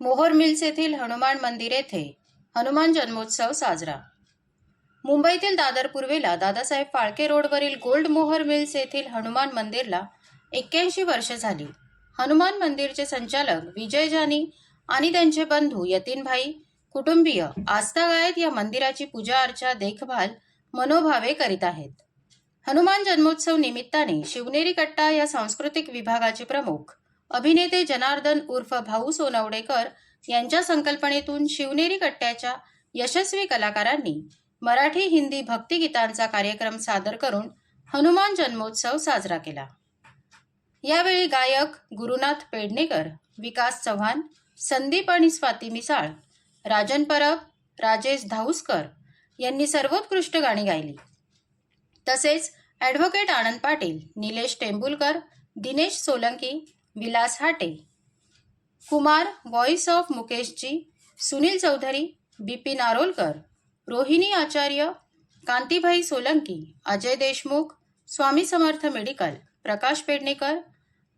मोहोर मिल्स येथील हनुमान मंदिर येथे हनुमान जन्मोत्सव साजरा. मुंबईतील दादर पूर्वेला दादासाहेब फाळके रोडवरील गोल्ड मोहर मिल्स येथील हनुमान मंदिरला एक्क्याऐंशी वर्ष झाली. हनुमान मंदिरचे संचालक विजय जानी आणि त्यांचे बंधू यतीनभाई कुटुंबीय आस्थागायत या मंदिराची पूजा अर्चा देखभाल मनोभावे करीत आहेत. हनुमान जन्मोत्सव निमित्ताने शिवनेरी कट्टा या सांस्कृतिक विभागाचे प्रमुख अभिनेते जनार्दन उर्फ भाऊ सोनवडेकर यांच्या संकल्पनेतून शिवनेरी कट्ट्याच्या यशस्वी कलाकारांनी मराठी हिंदी भक्तिगीतांचा कार्यक्रम सादर करून हनुमान जन्मोत्सव साजरा केला. यावेळी गायक गुरुनाथ पेडणेकर विकास चव्हाण संदीप आणि स्वाती मिसाळ राजन परब राजेश धाऊसकर यांनी सर्वोत्कृष्ट गाणी गायली. तसेच advocate Anand Patil Nilesh Tembulkar Dinesh Solanki Vilas Hate. Kumar voice of Mukesh ji Sunil Chaudhary Bipin Arolkar Rohini Acharya Kantibhai Solanki Ajay Deshmukh Swami Samarth medical Prakash Pednekar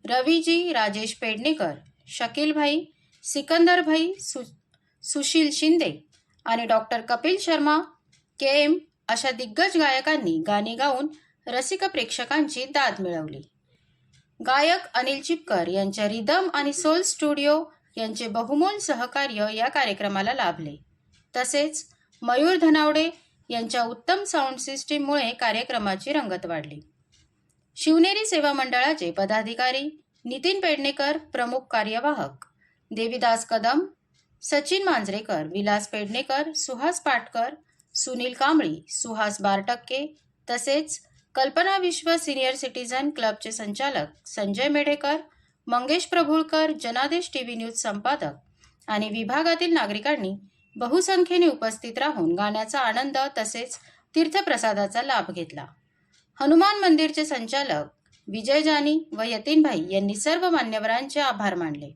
Ravi ji Rajesh Pednekar Shakeelbhai Sikandarbhai सु सुशील शिंदे आणि doctor Kapil Sharma K M अशा दिग्गज गायकांनी गाणी गाऊन रसिक प्रेक्षकांची दाद मिळवली. गायक अनिल चिपकर यांच्या रिदम आणि सोल स्टुडिओ यांचे बहुमोल सहकार्य या कार्यक्रमाला लाभले. तसेच मयूर धनावडे यांच्या उत्तम साऊंड सिस्टीममुळे कार्यक्रमाची रंगत वाढली. शिवनेरी सेवा मंडळाचे पदाधिकारी नितीन पेडणेकर प्रमुख कार्यवाहक देवीदास कदम सचिन मांजरेकर विलास पेडणेकर सुहास पाटकर सुनील कांबळी सुहास बारटक्के तसेच कल्पना विश्व सिनियर सिटीझन क्लबचे संचालक संजय मेढेकर मंगेश प्रभुळकर जनादेश टीव्ही न्यूज संपादक आणि विभागातील नागरिकांनी बहुसंख्येने उपस्थित राहून गाण्याचा आनंद तसेच तीर्थप्रसादाचा लाभ घेतला. हनुमान मंदिरचे संचालक विजय जानी व यतीनभाई यांनी सर्व मान्यवरांचे आभार मानले.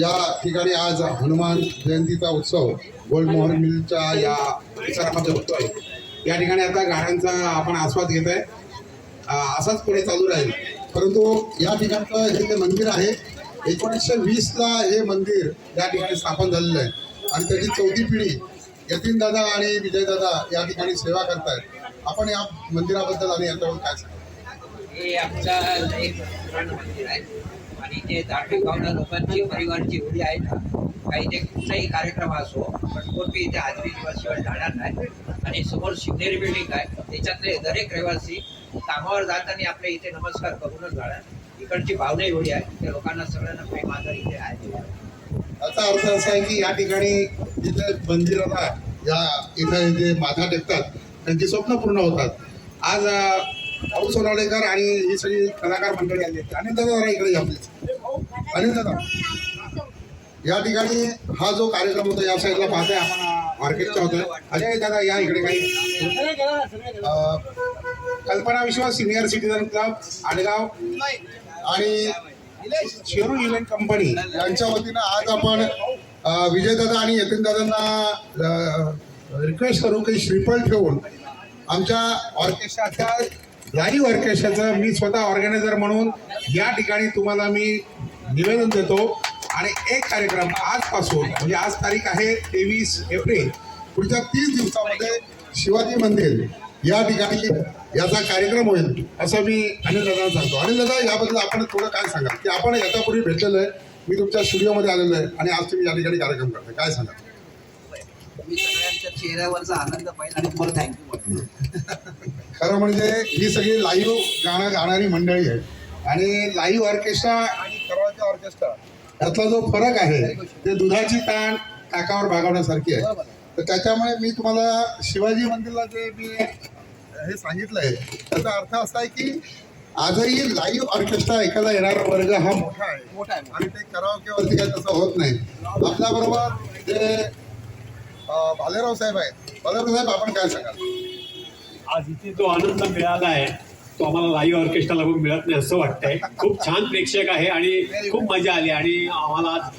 या ठिकाणी आज हनुमान जयंतीचा उत्सव गोल्ड मोहन मिलच्या या परिसरामध्ये होतोय. या ठिकाणी आता गाड्यांचा आपण आस्वाद घेत आहे. असाच पुढे चालू राहील. परंतु या ठिकाणचं हे जे मंदिर आहे एकोणीसशे वीसला हे मंदिर या ठिकाणी स्थापन झालेलं आहे. आणि त्याची चौथी पिढी यतीन दादा आणि विजय दादा या ठिकाणी सेवा करतायत. आपण या मंदिराबद्दल आणि याच्यावर काय सांगतो हे आमचा एक पुराण मंदिर आहे. आणि ते धार्मिक भावना लोकांची परिवारची होळी आहे ना काही ते कुठलाही कार्यक्रम असो पण कोणती इथे हाजरी दिवसशिवाय जाणार नाही. आणि समोर शिवनेरी बिल्डिंग आहे. त्याच्यातले दरेक रहिवासी कामावर जाताना आपल्या इथे नमस्कार करूनच जाणार. इकडची भावना एवढी आहे त्या लोकांना सगळ्यांना प्रेम आदर इथे आहे. याचा अर्थ असा आहे की या ठिकाणी जिथे मंदिराला या इथे जे माथा टेकतात त्यांची स्वप्न पूर्ण होतात. आज भाऊ सोनावडेकर आणि ही सगळी कलाकार मंडळी आली आहेत. आणि दादा इकडे या please. दादा. या ठिकाणी हा जो कार्यक्रम होता या साईडला पाहताय आपण ऑर्केस्ट्रा होतोय अजय दादा या इकडे काही कल्पना विश्वास सिनियर सिटीजन क्लब आडगाव. आणि शेरू इव्हेंट कंपनी यांच्या वतीनं आज आपण विजयदादा आणि यतीन दादांना रिक्वेस्ट करू की श्रीफळ ठेवून आमच्या ऑर्केस्ट्राच्या लाईव्ह ऑर्केस्ट्राचं मी स्वतः ऑर्गनायझर म्हणून या ठिकाणी तुम्हाला मी निवेदन देतो. आणि एक कार्यक्रम आजपासून म्हणजे आज तारीख आहे तेवीस एप्रिल पुढच्या तीस दिवसामध्ये शिवाजी मंदिर या ठिकाणी याचा कार्यक्रम होईल असं मी अनिल दादांना सांगतो. अनिल दादा याबद्दल आपण थोडं काय सांगाल? की आपण याच्यापूर्वी भेटलेलो आहे मी तुमच्या स्टुडिओमध्ये आलेलो आहे आणि आज तुम्ही या ठिकाणी कार्यक्रम करताय. काय सांगा मी सगळ्यांच्या चेहऱ्यावरचा आनंद पाहिला आणि तुम्हाला थँक्यू खरं म्हणजे ही सगळी लाईव्ह गाणं गाणारी मंडळी आहे आणि लाईव्ह ऑर्केस्ट्रा आणि करवाच्या ऑर्केस्ट्रा यातला जो फरक आहे ते दुधाची ताण टाकावर भागवण्यासारखी आहे. तर त्याच्यामुळे मी तुम्हाला शिवाजी मंदिरला जे मी हे सांगितलं आहे त्याचा अर्थ असा आहे की आजही लाईव्ह ऑर्केस्ट्रा ऐकायला येणारा वर्ग हा मोठा आहे. मोठा आहे. आणि ते करावकेवरती काही तसं होत नाही. आपल्याबरोबर जे भालेराव साहेब आहेत. भालेराव साहेब आपण काय सांगाल? आज इथे जो आनंद मिळाला आहे तो आम्हाला लाईव्ह ऑर्केस्ट्राला पण मिळत नाही असं वाटतंय. खूप छान प्रेक्षक आहे आणि खूप मजा आली आणि आम्हाला आज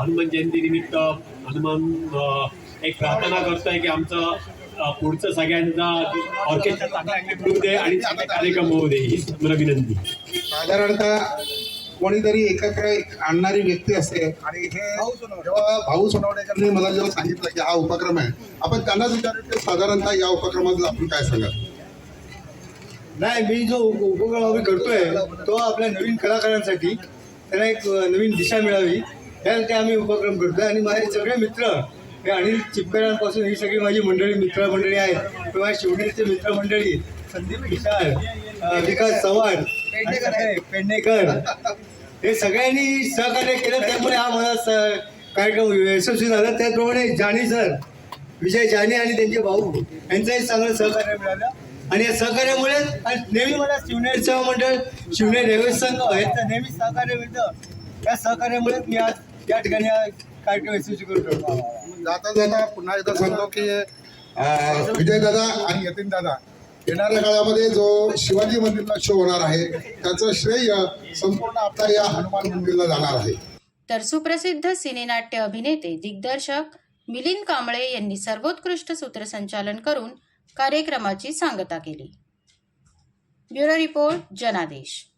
हनुमान जयंती निमित्त हनुमान एक प्रार्थना करतोय की आमचं पुढचं सगळ्यांचा ऑर्केस्ट्रा चांगला दे आणि चांगला कार्यक्रम होऊ दे. ही मला विनंती. साधारणतः कोणीतरी एकत्र आणणारी व्यक्ती असते आणि हे जेव्हा भाऊ सोनवणेकरांनी मला जेव्हा सांगितलं की हा उपक्रम आहे आपण त्यांनाच विचारलं की साधारणतः या उपक्रमाबद्दल आपण काय सांगाल? नाही मी जो उप- उपक्रम आम्ही करतोय तो आपल्या नवीन कलाकारांसाठी त्यांना एक नवीन दिशा मिळावी. त्यासाठी आम्ही उपक्रम करतोय. आणि माझे सगळे मित्र हे अनिल चिपकरांपासून ही सगळी माझी मंडळी मित्रमंडळी आहेत. किंवा शिवनेरीचे मित्रमंडळी संदीप विशाल विकास चव्हाण पेडणेकर. हे सगळ्यांनी सहकार्य केलं. त्यामुळे हा माझा स- कार्यक्रम यशस्वी झाला. त्याचप्रमाणे जानी सर विजय जानी आणि त्यांचे भाऊ यांचंही चांगलं सहकार्य मिळालं. आणि या सहकार्यामुळे आणि नेहमी मला शिवनेर सेवा मंडळ शिवनेर रेल्वे संघ यांचं नेहमी सहकार्य मिळतं. त्या सहकार्यामुळे मी आज या ठिकाणी कार्यक्रम यशस्वी करू शकतो जाता जाता पुन्हा एकदा सांगतो की विजय दादा आणि यतीन दादा येणाऱ्या काळामध्ये जो शिवाजी मंदिरला शो होणार आहे त्याचं श्रेय संपूर्ण आपल्या या हनुमान मंदिरला जाणार आहे. तर सुप्रसिद्ध सिनेनाट्य अभिनेते दिग्दर्शक मिलिंद कांबळे यांनी सर्वोत्कृष्ट सूत्रसंचालन करून कार्यक्रमाची सांगता केली. ब्युरो रिपोर्ट जनादेश.